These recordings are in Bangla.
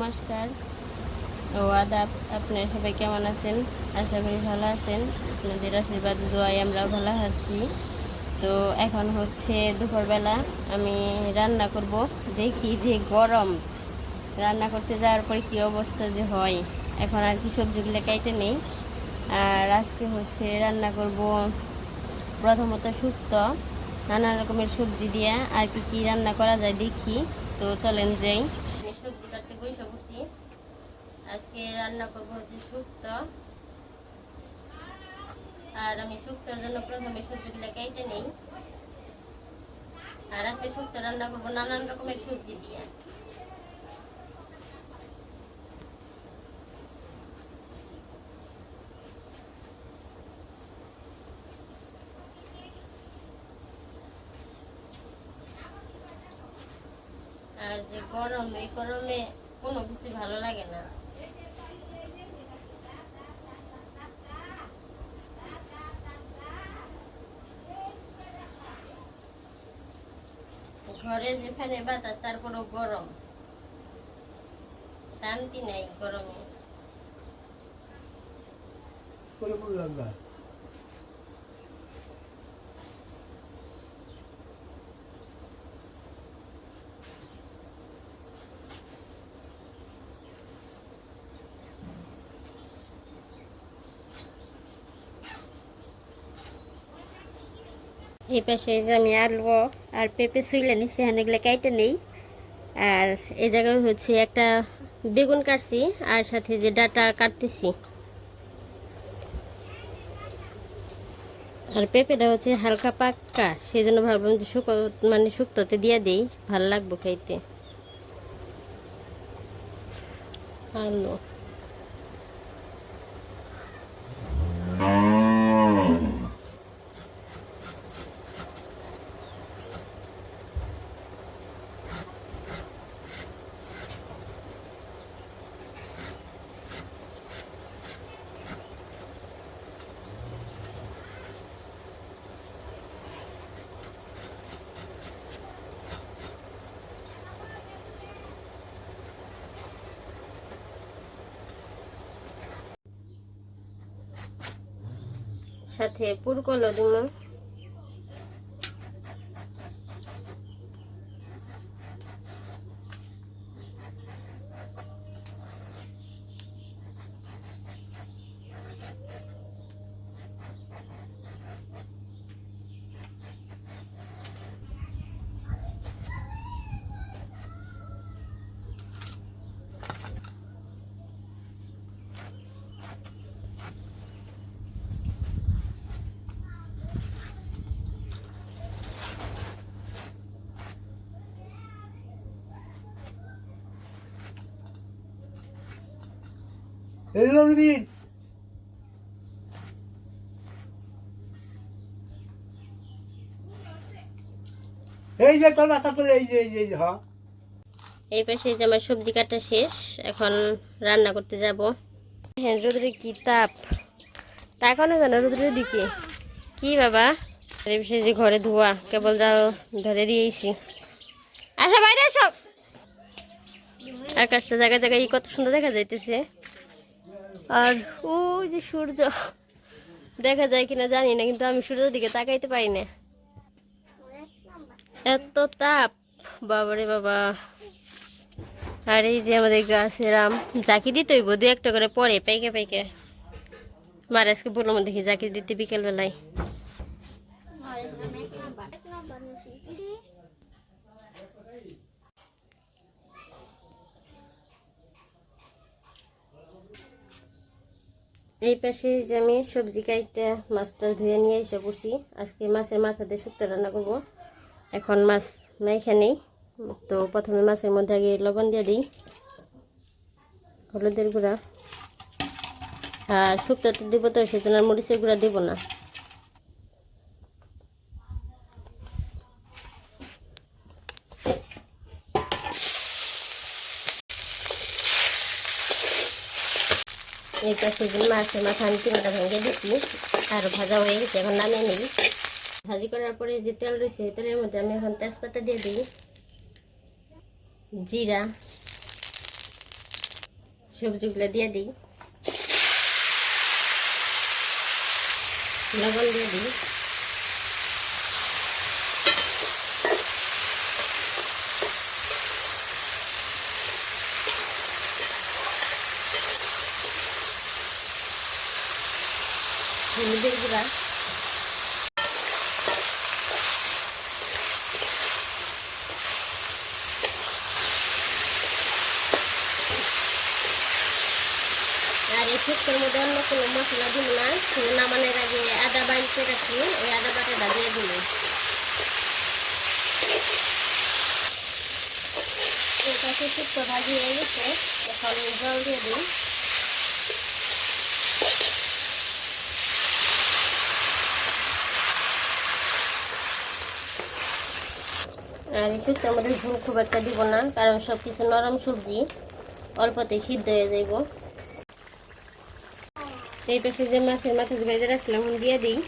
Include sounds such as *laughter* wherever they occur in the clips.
নমস্কার। ও আদাব, আপনার সবাই কেমন আছেন? আশা করি ভালো আছেন। আপনাদের আশীর্বাদ দোয়াই আমরাও ভালো আছি। তো এখন হচ্ছে দুপুরবেলা, আমি রান্না করব। দেখি যে গরম। রান্না করতে যাওয়ার পরে কী অবস্থা যে হয়। এখন আর কি সবজিগুলো কাইটে নেই। আর আজকে হচ্ছে রান্না করব প্রথমত শুক্তো। নানা রকমের সবজি দিয়ে আর কি কি রান্না করা যায় দেখি। তো চলেন যাই আমি সবজি কাটতে বসে বসি আজকে রান্না করব হচ্ছে শুক্তো। আর আমি শুক্তোর জন্য প্রথমে সবজিগুলো কেটে নেই। আর আজকে শুক্তো রান্না করব নানান রকমের সবজি দিয়ে। আর যে গরম এই গরমে কোনো কিছু ভালো লাগে না। ফ্যানে বাতাস তারপরও গরম শান্তি নাই গরমে। করে বুঝলাম না এই পাশে যে আমি আলু আর পেঁপে শুইলে নিচ্ছি এগুলো কেটে নেই। আর এই জায়গায় হচ্ছে একটা বেগুন কাটছি আর সাথে যে ডাটা কাটতেছি। আর পেঁপেটা হচ্ছে হালকা পাক্কা সেই জন্য ভাবলাম যে শুকো মানে শুক্তোতে দিয়ে দিই, ভালো লাগবো খাইতে। আলু। সাথে পুরকলো দিব এই রবিদিন এই যে তোর রাস্তা তোর, এই যে এই যে হ্যাঁ এই পাশে যে আমার সবজি কাটা শেষ, এখন রান্না করতে যাব। হ্যাঁ রোদ্রে কি তাপ? তাকানো জানো রোদ্রের দিকে? কি বাবা? এই যে ঘরে ধোয়া, কেবল যা ধরে দিয়েছি। আসো বাইরে, আসো। আকাশটা জায়গায় জায়গায় কত সুন্দর দেখা যাইতেছে। আর ওই যে সূর্য, দেখা যায় কিনা জানি না, কিন্তু আমি সূর্যের দিকে তাকাইতে পারি না। এত তাপ, বাবারে বাবা। আর এই যে আমাদের গাছের আম, জাকি দিতে হইব, দু একটা করে পরে পাইকে পাইকে মার আজকে বললাম দেখি জাকি দিতে বিকেল এই পাশে যে আমি সবজি কাইটা মাছটা ধুয়ে নিয়ে এসে বসি। আজকে মাছের মাথা দিয়ে শুক্তো রান্না করব। এখন মাছ মাইখা নেই তো প্রথমে মাছের মধ্যে আগে লবণ দিয়ে দিই, হলুদের গুঁড়া। আর শুক্তটা দিব তো সেজন্য মরিচের গুঁড়া দেবো না। পাশে যে মাছের মাথা আমি চিংড়া ভেঙে দিচ্ছি আর ভাজা হয়ে গেছে, এখন নামিয়ে নিই ভাজি করার পরে যে তেল রয়েছে তেলের মধ্যে আমি এখন তেজপাতা দিয়ে দিই। জিরা, সবজিগুলো দিয়ে দিই। লবণ দিয়ে দিই হলুদের গুঁড়া আর এই শুক্তোর মধ্যে অন্য কোনো মশলা দিব না। নামানোর আগে আদা বাইতে রাখি ওই আদা বাটাটা দিয়ে দিল শুক্তো ভাজি হয়ে গেছে। এখন জল দিয়ে দিই আর শুক্তোর মধ্যে ঝুল খুব একটা দিব না, কারণ সব কিছু নরম সবজি, অল্পতেই সিদ্ধ হয়ে যাইব। এই পাশে যে মাছের মাথা ভেজে রাখছিলাম এখন দিয়ে দিই।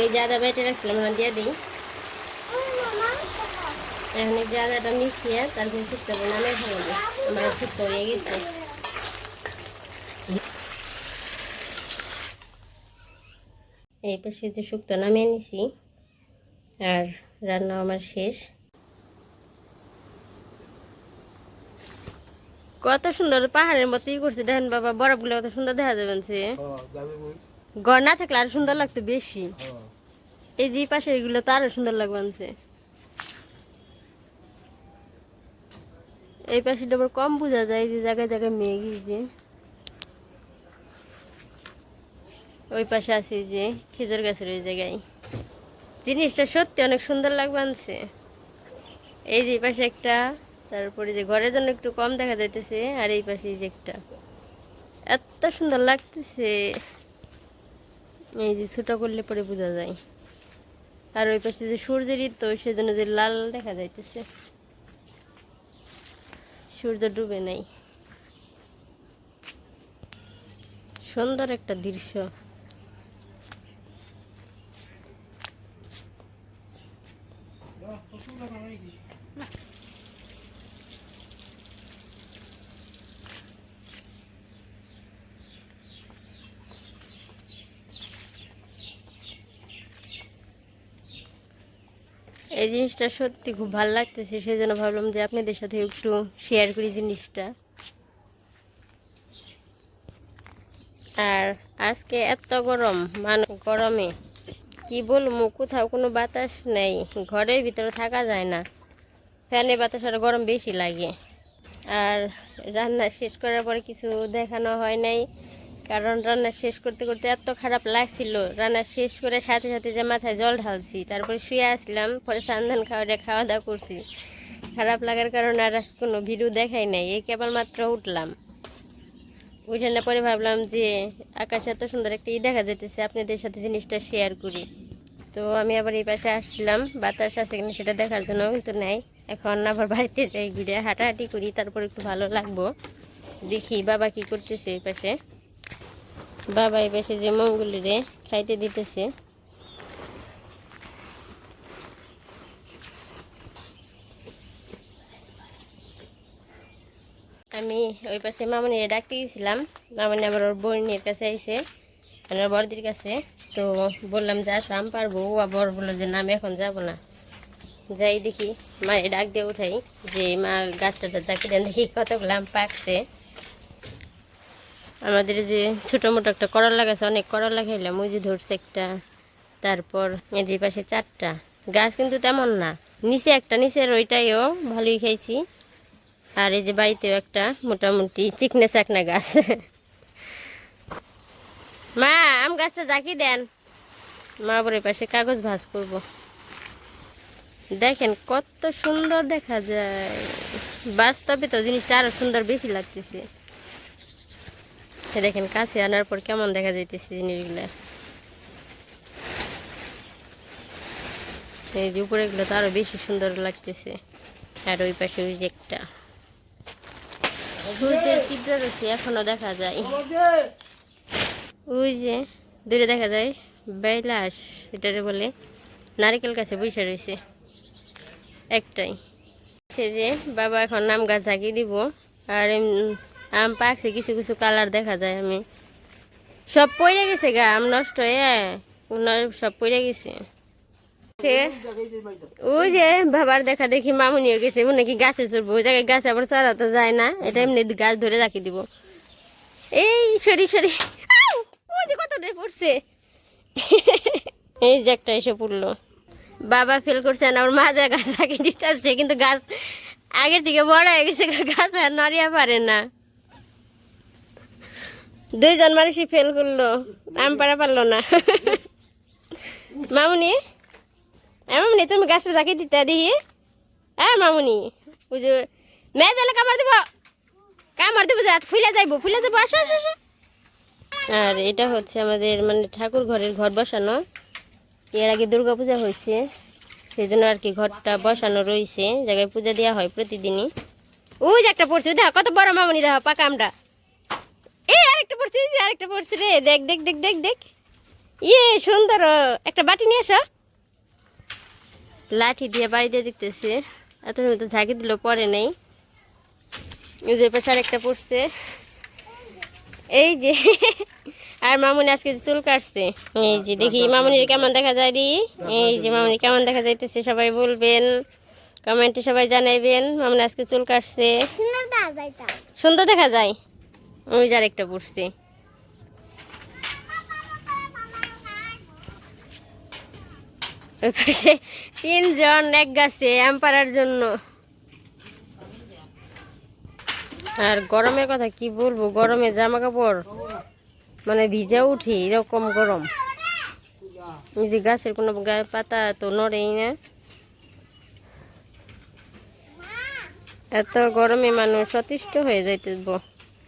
এই জাদা বেটে রাখছিলাম এখন দিয়ে দিই। এখন এই যে আদাটা মিশিয়ে তারপরে শুক্তো নামে ফেলব আমার শুক্তো হয়ে গেছে। এই পাশে যে শুক্তো নামিয়ে নিছি আর রান্না আমার শেষ। কত সুন্দর পাহাড়ের মতো ই করছে। দেখেন বাবা বরফগুলো কত সুন্দর দেখা যাবেন সে ঘর না থাকলে আরও সুন্দর লাগতো বেশি। এই যে পাশে এগুলো তো আরও সুন্দর লাগবে আনছে। এই পাশেটা আবার কম বোঝা যায় যে জায়গায় জায়গায় মেঘ যে। ওই পাশে আছে যে খেজুর গাছের ওই জায়গায়। জিনিসটা সত্যি অনেক সুন্দর লাগবে আনছে। এই যে পাশে একটা, তারপরে যে ঘরের জন্য একটু কম দেখা যাইতেছে, আর এই পাশে এই যে একটা। এত সুন্দর লাগতেছে। এই যে ছোটো করলে পরে বোঝা যায়। আর ওই পাশে যে সূর্যের তো, সেজন্য যে লাল দেখা যাইতেছে। সূর্য ডুবে নাই। সুন্দর একটা দৃশ্য এই জিনিসটা সত্যি খুব ভালো লাগতেছে সেই জন্য ভাবলাম যে আপনাদের সাথে একটু শেয়ার করি জিনিসটা। আর আজকে এত গরম মানে গরমে, কি বল বলব, কোথাও কোনো বাতাস নেই, ঘরের ভিতরে থাকা যায় না। ফ্যানে বাতাস আর গরম বেশি লাগে। আর রান্না শেষ করার পরে কিছু দেখানো হয় নাই। কারণ রান্না শেষ করতে করতে এত খারাপ লাগছিল। রান্না শেষ করে সাথে সাথে যে মাথায় জল ঢালছি, তারপরে শুয়ে আসলাম, পরে সান্ধান খাওয়া খাওয়া দাওয়া করছি। খারাপ লাগার কারণে আর আজকে কোনো ভিডিও দেখাই নাই, এই কেবলমাত্র উঠলাম। উঠে না পরে ভাবলাম যে, আকাশে এত সুন্দর একটা ই দেখা যেতেছে আপনাদের সাথে জিনিসটা শেয়ার করি। তো আমি আবার এই পাশে আসছিলাম বাতাস আছে কিনা সেটা দেখার জন্য কিন্তু নাই। এখন আবার বাড়িতে যাই ঘুরে হাঁটাহাঁটি করি, তারপর একটু ভালো লাগবো। দেখি বাবা কি করতেছে এই পাশে। বাবা এই পাশে যে মঙ্গলিরে খাইতে দিতেছে। আমি ওই পাশে মামনিরে ডাকতে গেছিলাম। মামনি আবার ওর বোনের কাছে আইসে মানে ওর বড়দির কাছে। তো বললাম যে, আসো, আম পারব। ও আবার বলল যে, না, আমি এখন যাব না। যাই দেখি, মায়ের ডাক দিয়ে উঠাই যে, মা গাছটাতে দেন দেখি কতগুলো আম পাকছে। আমাদের যে ছোটো মোটো একটা করলা গাছ অনেক করলা খাইলাম যে ধরছে একটা, তারপর এই যে পাশে চারটা। গাছ কিন্তু তেমন না, নিচে একটা, নিচের ওইটাইও ভালোই খাইছি। আর এই যে বাড়িতেও একটা মোটামুটি চিকনে চাকনা গাছ। *laughs* মা, আম গাছটা জাকি দেন। মা বড় পাশে কাগজ ভাঁজ করব। দেখেন কত সুন্দর দেখা যায়। বাস্তবে তো জিনিসটা আরও সুন্দর বেশি লাগতেছে। দেখেন, কাছে আনার পর কেমন দেখা যাইতেছে জিনিসগুলা? এই যে উপরে গুলো তো আরও বেশি সুন্দর লাগতেছে। আর ওই পাশে ওই যে একটা। সূর্যের এখনও দেখা যায়। ওই যে, দূরে দেখা যায় বেলাস এটারে বলে, নারিকেল গাছে বসে রয়েছে। একটাই। সে যে, বাবা এখন নাম গাছ জাগিয়ে দিব। আর আম পাকছে, কিছু কিছু কালার দেখা যায় আমি। সব পড়ে গেছে গা, আম নষ্ট হয়ে সব পড়ে গেছে। ওই যে বাবার দেখা দেখি হয়ে গেছে, ও নাকি গাছে চড়বো, ওই জায়গায় গাছে আবার চড়া তো যায় না, এটা এমনি গাছ ধরে রাখি দিব। এই সরি সরি ওই যে কতটা পড়ছে। এই যে একটা এসে পড়ল। বাবা ফেল করছে না, ওর মা যা গাছ রাখি দিতে আসছে, কিন্তু গাছ আগের থেকে বড় হয়ে গেছে গাছ আর নড়িয়া পারে না। দুইজন মানুষই ফেল করল। আম পারা পারল না। মামুনি মামুনি, তুমি গাছটা রাখি দিতে দেখি। হ্যাঁ মামুনি, ওই মেয়ে কামড় দিব। কামড় দিব ফুলে যাইবো, ফুলে যাব আসো আসো আসো। আর এটা হচ্ছে আমাদের মানে ঠাকুর ঘরের ঘর বসানো। এর আগে দুর্গা পূজা হয়েছে সেই জন্য আর কি ঘরটা বসানো রয়েছে। জায়গায় পূজা দেওয়া হয় প্রতিদিনই। ওই যে একটা পড়ছে দেখো, কত বড় মামুনি, দেখো, পাকা আমরা আরেকটা পড়ছে যে আরেকটা পড়ছে রে। দেখ দেখ দেখ দেখ দেখ। ইয়ে সুন্দর। একটা বাটি নিয়ে এসো লাঠি দিয়ে বাড়ি দিয়ে দেখতেছে এত তো ঝাঁকি দিল পরে নেই। যে পাশে আরেকটা পড়ছে। এই যে আর মামুনি আজকে চুল কাটছে। এই যে দেখি মামুনির কেমন দেখা যায় দি। এই যে মামুনি কেমন দেখা যাইতেছে সবাই বলবেন। কমেন্টে সবাই জানাইবেন। মামুনি আজকে চুল কাটছে। সুন্দর দেখা যায়? ওই যার একটা পড়ছি। তিনজন এক গাছে, আম পাড়ার জন্য। আর গরমের কথা কি বলব? গরমে জামা কাপড় মানে ভিজা উঠি, এরকম গরম। যে গাছের কোনো গায়ে পাতা তো নড়েই না। এত গরমে মানুষ অতিষ্ঠ হয়ে যাইতে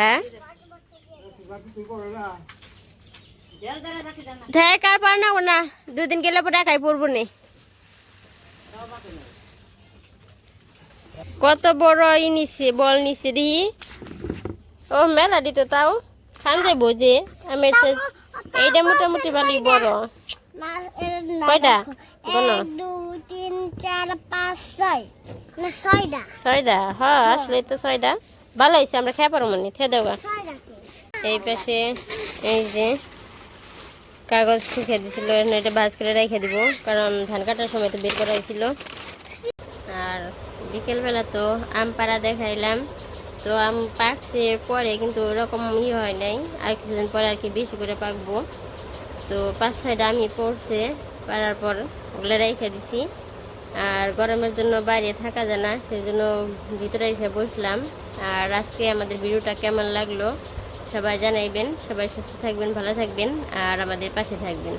হ্যাঁ? দেখ আর পার না না দুদিন গেলে পরে একাই পড়ব নে। কত বড় ই নিচ্ছে বল নিচ্ছে দেখি। ও মেলা দিত তাও। খান যাব যে শেষ এইটা মোটামুটি ভালোই বড়। কয়টা? বলো। দুই ছয়টা। হ্যাঁ আসলে তো ছয়টা। ভালো হয়েছে আমরা খেয়ে পারব মানে খেয়ে ছয়টা এই পাশে এই যে কাগজ শুকিয়ে দিছিল এটা ভাজ করে রেখে দিব কারণ ধান কাটার সময় তো বের করা হয়েছিল। আর বিকেলবেলা তো আম পাড়া দেখাইলাম তো আম পাকছে পরে কিন্তু ওরকম ই হয় নাই আর কিছুদিন পরে আর কি বেশি করে পাকবো। তো পাঁচ ছয়টা আমি পড়ছে পারার পর ওগুলো রেখে দিছি। আর গরমের জন্য বাইরে থাকা যায় না সেই জন্য ভিতরে এসে বসলাম। আর আজকে আমাদের ভিডিওটা কেমন লাগল সবাই জানাইবেন, সবাই সুস্থ থাকবেন, ভালো থাকবেন, আর আমাদের পাশে থাকবেন।